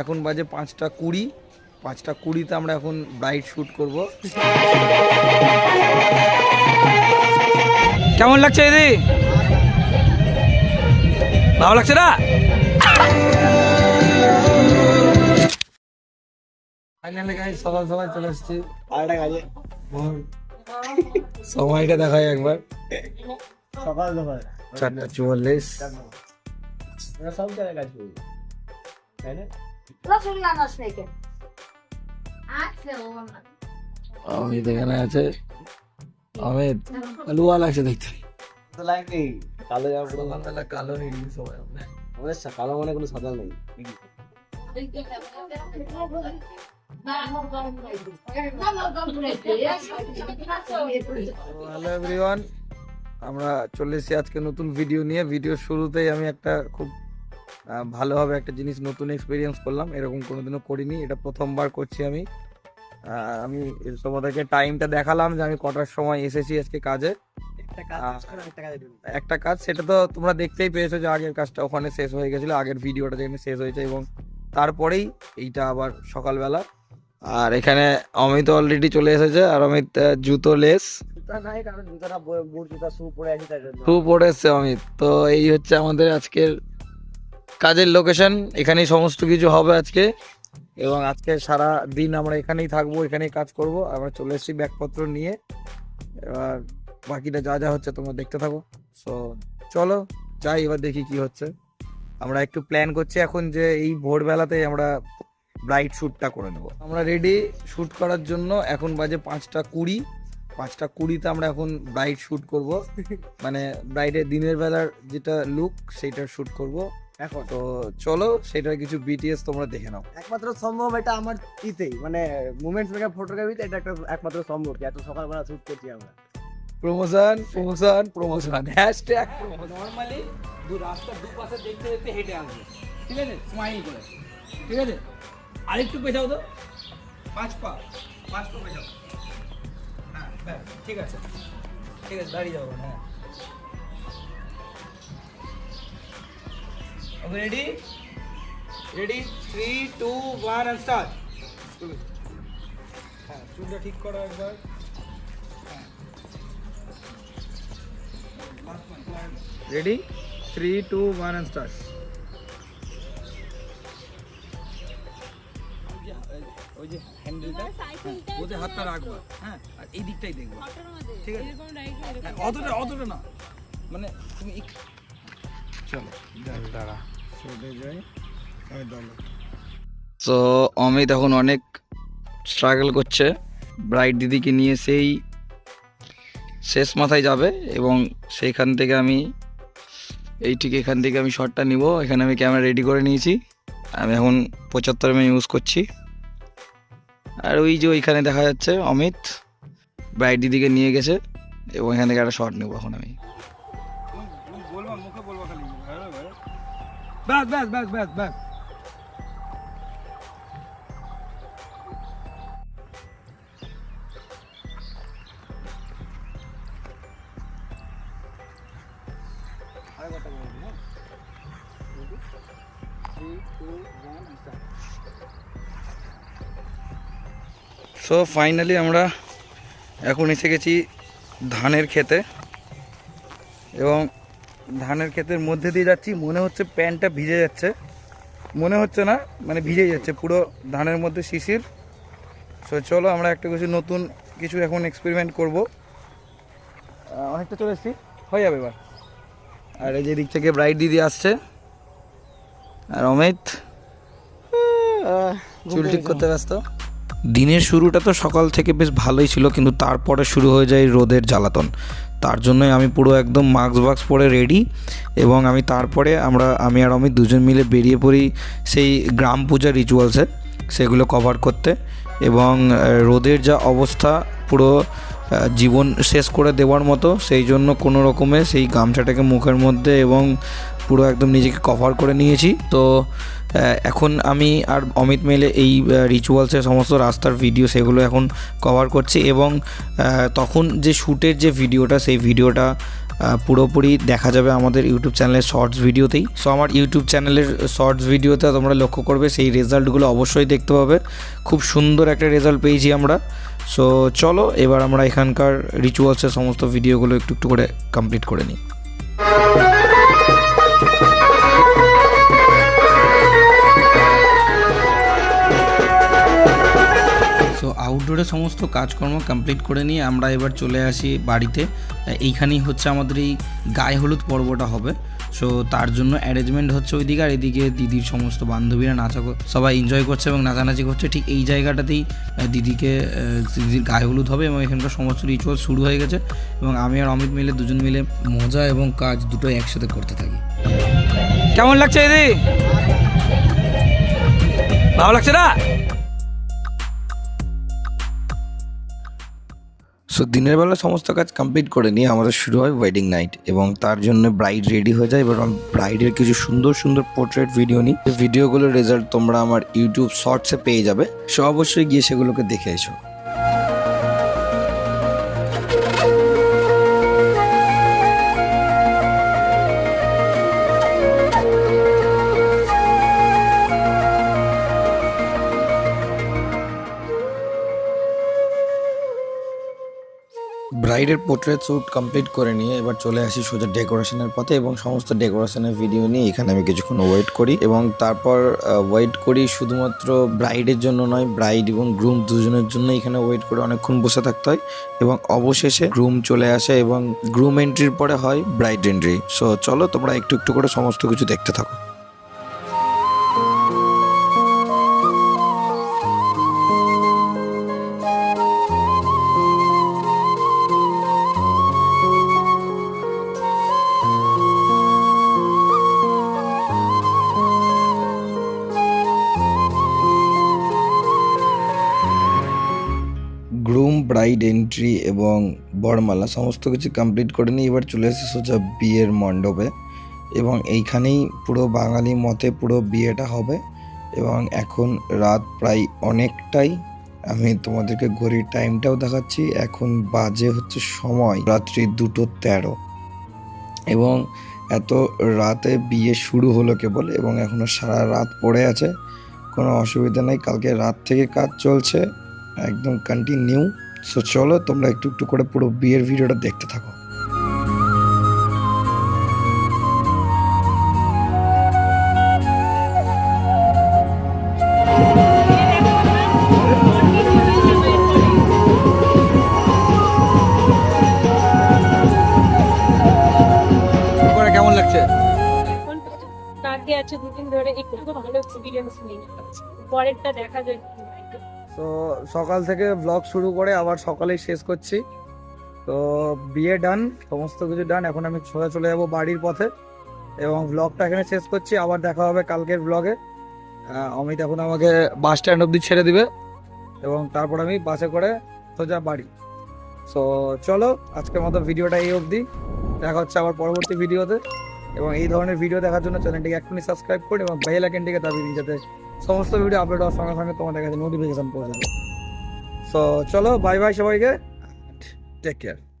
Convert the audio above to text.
এখন বাজে পাঁচটা কুড়ি। পাঁচটা কুড়িতে আমরা এখন ব্রাইট শ্যুট করব। কেমন লাগছে দিদি? ভালো লাগছে না? ফাইনালি সকাল সকাল চলে এসেছি। আরেকটা কাজে। সময়টা দেখাই একবার। সকাল সকাল। চারটা চুয়াল্লিশ। সব জায়গায় কাজ করি। তাই না? অমিত এখানে আছে অমিত লুয়া লাগছে দেখতে তো লাগবেই কালো জামা পুরো সকালবেলা কালো সবাই আমরা আমাদের কালো মানে কোনো সাদা নেই হ্যালো এভরিওয়ান আমরা চলে এসেছি আজকে নতুন ভিডিও নিয়ে। ভিডিও শুরুতেই আমি একটা খুব ভালোভাবে একটা জিনিস নতুন এক্সপিরিয়েন্স করলাম। এরকম কোনোদিনও করিনি। এটা প্রথমবার করছি আমি। আমি তোমাদেরকে টাইমটা দেখালাম যে আমি কটার সময় এসেছি আজকে কাজে। একটা কাজ সেটা তো তোমরা দেখতেই পেয়েছ যে আগের কাজটা ওখানে শেষ হয়ে গেছিল। আগের ভিডিওটা যেখানে শেষ হয়েছে এবং তারপরেই এইটা আবার সকালবেলা। আর এখানে অমিত অলরেডি চলে এসেছে। আর অমিত জুতো লেস। শু পরে এসছে অমিত। তো এই হচ্ছে আমাদের আজকের কাজের লোকেশন এখানেই সমস্ত কিছু হবে আজকে। এবং আজকে সারা দিন আমরা এখানেই থাকব, এখানেই কাজ করব। আমরা চলে এসেছি ব্যাগপত্র নিয়ে। এবার বাকিটা যা যা হচ্ছে তোমরা দেখতে থাকো। সো চলো, যাই, এবার দেখি কি হচ্ছে। আমরা একটু প্ল্যান করছি এখন যে এই ভোরবেলাতেই আমরা ব্রাইট শ্যুটটা করে নেব। আমরা রেডি শ্যুট করার জন্য এখন বাজে পাঁচটা কুড়ি। পাঁচটা কুড়িতে আমরা এখন ব্রাইট শ্যুট করব। মানে ব্রাইডের দিনের বেলার যেটা লুক সেইটার শ্যুট করব। এখন। তো চলো সেটার কিছু বিটিএস তোমরা দেখে নাও। একমাত্র সম্ভব এটা আমার ইতেই মানে মুভমেন্টস মেকআপ ফটোগ্রাফিতে এটা একটা একমাত্র সম্ভব এত সকালবেলা শুট করছি আমরা। Promotion promotion promotion hashtag normally দু রাস্তা দুপাশে দেখতে দেখতে হেঁটে আসবে। ঠিক আছে? স্মাইল করে। ঠিক আছে? আরেকটু পেছাও তো। পাঁচ পা পাঁচ পা পেছাও। হ্যাঁ ঠিক আছে। ঠিক আছে দাঁড়িয়ে যাব হ্যাঁ। Okay ready ready three two one and start হ্যাঁ চুলটা ঠিক করো একবার। Ready three two one and start ওই যে হ্যান্ডেলটা ওতে হাতটা রাখবা। হ্যাঁ আর এই দিকটাই দেখবা। ঠিক আছে? হ্যাঁ, অতটা অতটা না। মানে তুমি চলো দাঁড়া। তো অমিত এখন অনেক স্ট্রাগল করছে। ব্রাইট দিদিকে নিয়ে সেই শেষ মাথায় যাবে এবং সেইখান থেকে আমি, এই ঠিক এখান থেকে আমি শটটা নিব। এখানে আমি ক্যামেরা রেডি করে নিয়েছি। আমি এখন পঁচাত্তর এম ইউজ করছি। আর ওই যে ওইখানে দেখা যাচ্ছে অমিত ব্রাইট দিদিকে নিয়ে গেছে এবং এখান থেকে একটা শট নেব এখন আমি। ব্যাস ব্যাস ব্যাস ব্যাস ব্যাস সো ফাইনালি আমরা এখন এসে গেছি ধানের খেতে এবং ধানের ক্ষেতের মধ্যে দিয়ে যাচ্ছি মনে হচ্ছে প্যান্টটা ভিজে যাচ্ছে। মনে হচ্ছে না মানে ভিজে যাচ্ছে পুরো ধানের মধ্যে শিশির। সো চলো আমরা একটা কিছু নতুন কিছু এখন এক্সপেরিমেন্ট করব। অনেকটা চলে এসেছি হয়ে যাবে এবার। আর এই যে দিক থেকে ব্রাইট দিদি আসছে আর অমিত। চুল ঠিক করতে ব্যস্ত। দিনের শুরুটা তো সকাল থেকে বেশ ভালোই ছিল, কিন্তু তারপরে শুরু হয়ে যায় রোদের জ্বালাতন। তার জন্যই আমি পুরো একদম মাস্ক বাক্স পরে রেডি এবং আমি তারপরে আমরা, আমি আর অমিত দুজন মিলে বেরিয়ে পড়ি সেই গ্রাম পূজা রিচুয়ালসে সেগুলো কভার করতে এবং রোদের যা অবস্থা পুরো জীবন শেষ করে দেওয়ার মতো, সেই জন্য কোনো রকমে সেই গামছাটাকে মুখের মধ্যে এবং পুরো একদম নিজেকে কভার করে নিয়েছি। তো এখন আমি আর অমিত মেলে এই রিচুয়ালসের সমস্ত রাস্তার ভিডিও সেগুলো এখন কভার করছি এবং তখন যে শ্যুটের যে ভিডিওটা সেই ভিডিওটা পুরোপুরি দেখা যাবে আমাদের ইউটিউব চ্যানেলের শর্টস ভিডিওতেই সো আমার ইউটিউব চ্যানেলের শর্টস ভিডিওতে তোমরা লক্ষ্য করবে, সেই রেজাল্টগুলো অবশ্যই দেখতে পাবে। খুব সুন্দর একটা রেজাল্ট পেয়েছি আমরা। সো চলো, এবার আমরা এখানকার রিচুয়ালসের সমস্ত ভিডিওগুলো একটু একটু করে কমপ্লিট করে নিই। আউটডোরে সমস্ত কাজকর্ম কমপ্লিট করে নিয়ে আমরা এবার চলে আসি বাড়িতে। এইখানেই হচ্ছে আমাদের এই গায়ে হলুদ পর্বটা হবে। সো তার জন্য অ্যারেঞ্জমেন্ট হচ্ছে ওইদিকে আর এদিকে দিদির সমস্ত বান্ধবীরা নাচা সবাই এনজয় করছে এবং নাচানাচি করছে। ঠিক এই জায়গাটাতেই দিদিকে দিদির গায়ে হলুদ হবে এবং এখানকার সমস্ত রিচুয়াল শুরু হয়ে গেছে এবং আমি আর অমিত মিলে দুজন মিলে মজা এবং কাজ দুটো একসাথে করতে থাকি। কেমন লাগছে দিদি? ভালো লাগছে না? সো দিনের বেলা সমস্ত কাজ কমপ্লিট করে নিয়ে আমাদের শুরু হয় ওয়েডিং নাইট এবং তার জন্য ব্রাইড রেডি হয়ে যায়। এবার ব্রাইডের কিছু সুন্দর সুন্দর পোর্ট্রেট ভিডিও নিই। ভিডিওগুলোর রেজাল্ট তোমরা আমার ইউটিউব শর্টসে পেয়ে যাবে। সো অবশ্যই গিয়ে সেগুলোকে দেখে এসো। ব্রাইডের পোর্ট্রেট শ্যুট কমপ্লিট করে নিয়ে এবার চলে আসি সোজা ডেকোরেশনের পথে এবং সমস্ত ডেকোরেশনের ভিডিও নিয়ে এখানে আমি কিছুক্ষণ ওয়েট করি এবং তারপর ওয়েট করি শুধুমাত্র ব্রাইডের জন্য নয়, ব্রাইড এবং গ্রুম দুজনের জন্য এখানে ওয়েট করে অনেকক্ষণ বসে থাকতে হয় এবং অবশেষে গ্রুম চলে আসে এবং গ্রুম এন্ট্রির পরে হয় ব্রাইড এন্ট্রি। সো চলো তোমরা একটু একটু করে সমস্ত কিছু দেখতে থাকো। ব্রাইড এন্ট্রি এবং বরমালা সমস্ত কিছু কমপ্লিট করে নিয়ে এবার চলে এসেছি সোজা বিয়ের মণ্ডপে। এবং এইখানেই পুরো বাঙালি মতে পুরো বিয়েটা হবে এবং এখন রাত প্রায় অনেকটাই। আমি তোমাদেরকে ঘড়ির টাইমটাও দেখাচ্ছি। এখন বাজে হচ্ছে সময় রাত্রি দুটো তেরো। এবং এত রাতে বিয়ে শুরু হলো কেবল এবং এখনও সারা রাত পড়ে আছে। কোনো অসুবিধা নেই। কালকে রাত থেকে কাজ চলছে। একদম কন্টিনিউ সো চলো তোমরা একটু একটু করে পুরো বিয়ের ভিডিওটা দেখতে থাকো। কেমন লাগছে? এখন আছে দুদিন ধরে একটু ভালো এক্সপিরিয়েন্স নেই। পরেরটা দেখা যায় তো সকাল থেকে ব্লগ শুরু করে আবার সকালেই শেষ করছি। তো বিয়ে ডান সমস্ত কিছু ডান এখন আমি সোজা চলে যাব বাড়ির পথে এবং ব্লগটা এখানে শেষ করছি। আবার দেখা হবে কালকের ব্লগে অমিত এখন আমাকে বাস স্ট্যান্ড অব্দি ছেড়ে দিবে এবং তারপর আমি বাসে করে সোজা বাড়ি। সো চলো, আজকের মতো ভিডিওটা এই অবধি। দেখা হচ্ছে আবার পরবর্তী ভিডিওতে এবং এই ধরনের ভিডিও দেখার জন্য চ্যানেলটিকে এখনই সাবস্ক্রাইব করুন এবং বেল আইকনটিকে দাবিয়ে দিন যাতে সমস্ত ভিডিও আপলোড হওয়ার সঙ্গে সঙ্গে তোমাদের কাছে নোটিফিকেশন পৌঁছে যাবে সো চলো বাই বাই সবাইকে টেক কেয়ার